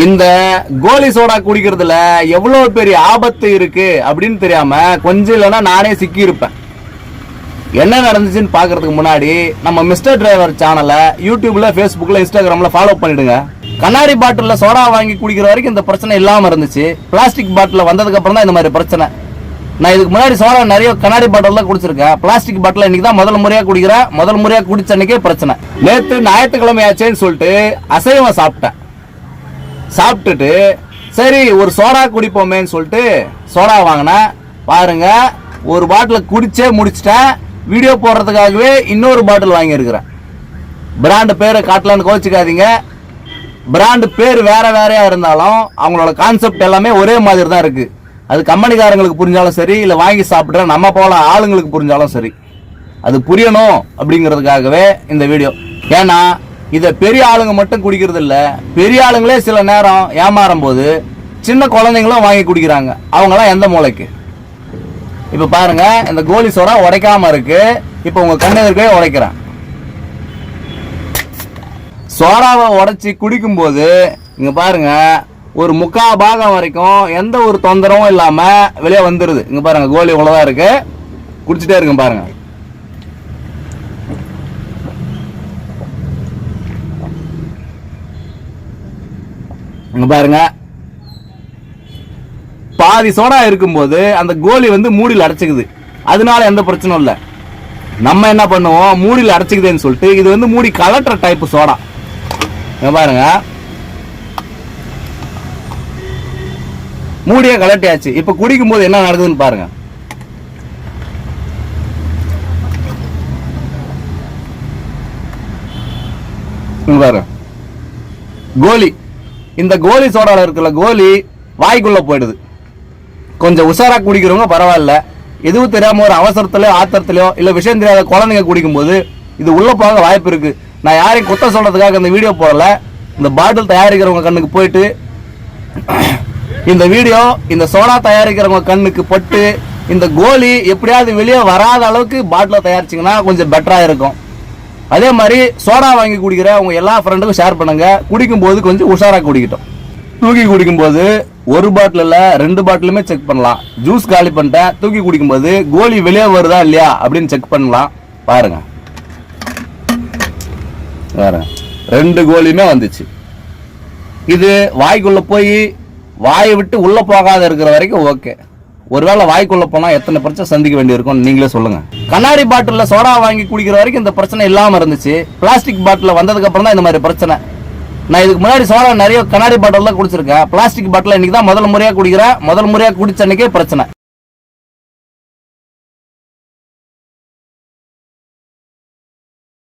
இந்த கோலி சோடா குடிக்கிறதுல எவ்வளவு பெரிய ஆபத்து இருக்கு அப்படின்னு தெரியாம கொஞ்சம் இல்லைன்னா நானே சிக்கி இருப்பேன் என்ன நடந்துச்சுன்னு பாக்குறதுக்கு முன்னாடி நம்ம மிஸ்டர் டிரைவர் சேனலை யூடியூப்ல ஃபேஸ்புக்கில் இன்ஸ்டாகிராம்ல ஃபாலோ பண்ணிடுங்க. கண்ணாடி பாட்டிலில் சோடா வாங்கி குடிக்கிற வரைக்கும் இந்த பிரச்சனை இல்லாம இருந்துச்சு. பிளாஸ்டிக் பாட்டில் வந்ததுக்கு அப்புறம் தான் இந்த மாதிரி பிரச்சனை. நான் இதுக்கு முன்னாடி சோடா நிறைய கண்ணாடி பாட்டில் குடிச்சிருக்கேன். பிளாஸ்டிக் பாட்டில் இன்னைக்கு தான் முதல் முறையாக குடிக்கிறேன். முதல் முறையாக குடிச்ச அன்னைக்கே பிரச்சனை. நேற்று ஞாயிற்றுக்கிழமை ஆச்சேன்னு சொல்லிட்டு அசைவம் சாப்பிட்டேன். சாப்பிட்டுட்டு சரி ஒரு சோடா குடிப்போமேன்னு சொல்லிட்டு சோடா வாங்கினேன் பாருங்க ஒரு பாட்டில் குடிச்சே முடிச்சிட்டேன். வீடியோ போடுறதுக்காகவே இன்னொரு பாட்டில் வாங்கியிருக்கிறேன். பிராண்டு பேரை காட்டலான்னு கோச்சிக்காதீங்க பிராண்டு பேர் வேற வேறையா இருந்தாலும் அவங்களோட கான்செப்ட் எல்லாமே ஒரே மாதிரி தான் இருக்கு. அது கம்பெனிக்காரங்களுக்கு புரிஞ்சாலும் சரி இல்லை வாங்கி சாப்பிட்ற நம்ம போல ஆளுங்களுக்கு புரிஞ்சாலும் சரி. அது புரியணும் அப்படிங்கிறதுக்காகவே இந்த வீடியோ ஏன்னா இதை பெரிய ஆளுங்க மட்டும் குடிக்கிறது இல்ல பெரிய ஆளுங்களே சில நேரம் ஏமாறும் போது சின்ன குழந்தைங்களும் வாங்கி குடிக்கிறாங்க. அவங்களாம் எந்த மூளைக்கு? இப்போ பாருங்க இந்த கோலி சோடா உடைக்காம இருக்கு. இப்போ உங்க கண்ணெதிர்க்கே உடைக்கிறேன். சோடாவை உடைச்சி குடிக்கும்போது இங்க பாருங்க ஒரு முக்கா பாகம் வரைக்கும் எந்த ஒரு தொந்தரவும் இல்லாம வெளியே வந்துருது. இங்க பாருங்க கோலி இவ்வளவுதான் இருக்கு. குடிச்சிட்டே இருக்கு பாருங்க. இங்க பாருங்க. பாதி சோடா இருக்கும்போது அந்த கோலி வந்து மூடியில் அடைச்சிக்குது. அதனால எந்த பிரச்சனையும் இல்லை. நம்ம என்ன பண்ணுவோம்? மூடியில் அடைச்சிக்குதுன்னு சொல்லிட்டு இது வந்து மூடி கலட்டுற டைப் சோடா. இங்கே பாருங்க. மூடியை கலட்டியாச்சு. இப்ப குடிக்கும் போது என்ன நடக்குதுன்னு பாருங்க. பாருங்க. கோலி. இந்த கோலி சோடாவில் இருக்கிற கோலி வாய்க்குள்ளே போயிடுது. கொஞ்சம் உஷாராக குடிக்கிறவங்க பரவாயில்ல. எதுவும் தெரியாமல் ஒரு அவசரத்துலையோ ஆத்திரத்துலையோ இல்லை விஷயம் தெரியாத குழந்தைங்க குடிக்கும்போது இது உள்ளே போக வாய்ப்பு இருக்குது நான் யாரையும் குத்த சொல்கிறதுக்காக இந்த வீடியோ போடல. இந்த பாட்டில் தயாரிக்கிறவங்க கண்ணுக்கு போயிட்டு இந்த வீடியோ இந்த சோடா தயாரிக்கிறவங்க கண்ணுக்கு பட்டு இந்த கோலி எப்படியாவது வெளியே வராத அளவுக்கு பாட்டில் தயாரிச்சிங்கன்னா கொஞ்சம் பெட்டராக இருக்கும். அதே மாதிரி சோடா வாங்கி குடிக்கிற உங்க எல்லா ஃப்ரெண்டுக்கும் ஷேர் பண்ணுங்க. குடிக்கும்போது கொஞ்சம் உஷாரா குடிக்கட்டும். தூக்கி குடிக்கும்போது ஒரு பாட்டில் ரெண்டு பாட்டிலுமே செக் பண்ணலாம். ஜூஸ் காலி பண்ணிட்டேன். தூக்கி குடிக்கும்போது கோலி வெளியே வருதா இல்லையா அப்படின்னு செக் பண்ணலாம். பாருங்க. பாருங்க ரெண்டு கோலியுமே வந்துச்சு. இது வாய்க்குள்ள போய் வாயை விட்டு உள்ள போகாத இருக்கிற வரைக்கும் ஓகே ஒருவேளை வாய்க்குள்ள போனா எத்தனை பிரச்சனை சந்திக்க வேண்டியிருக்கும் நீங்களே சொல்லுங்க. கண்ணாடி பாட்டில சோடா வாங்கி குடிக்கிற வரைக்கும் இந்த பிரச்சனை இல்லாம இருந்துச்சு. பிளாஸ்டிக் பாட்டில் வந்ததுக்கு அப்புறம் தான் இந்த மாதிரி பிரச்சனை. நான் இதுக்கு முன்னாடி சோடா நிறைய கண்ணாடி பாட்டில் தான் குடிச்சிருக்கேன். பிளாஸ்டிக் பாட்டில் இன்னைக்கு தான் முதல் முறையாக குடிக்கிறேன். முதல் முறையாக குடிச்ச அன்னைக்கே பிரச்சனை.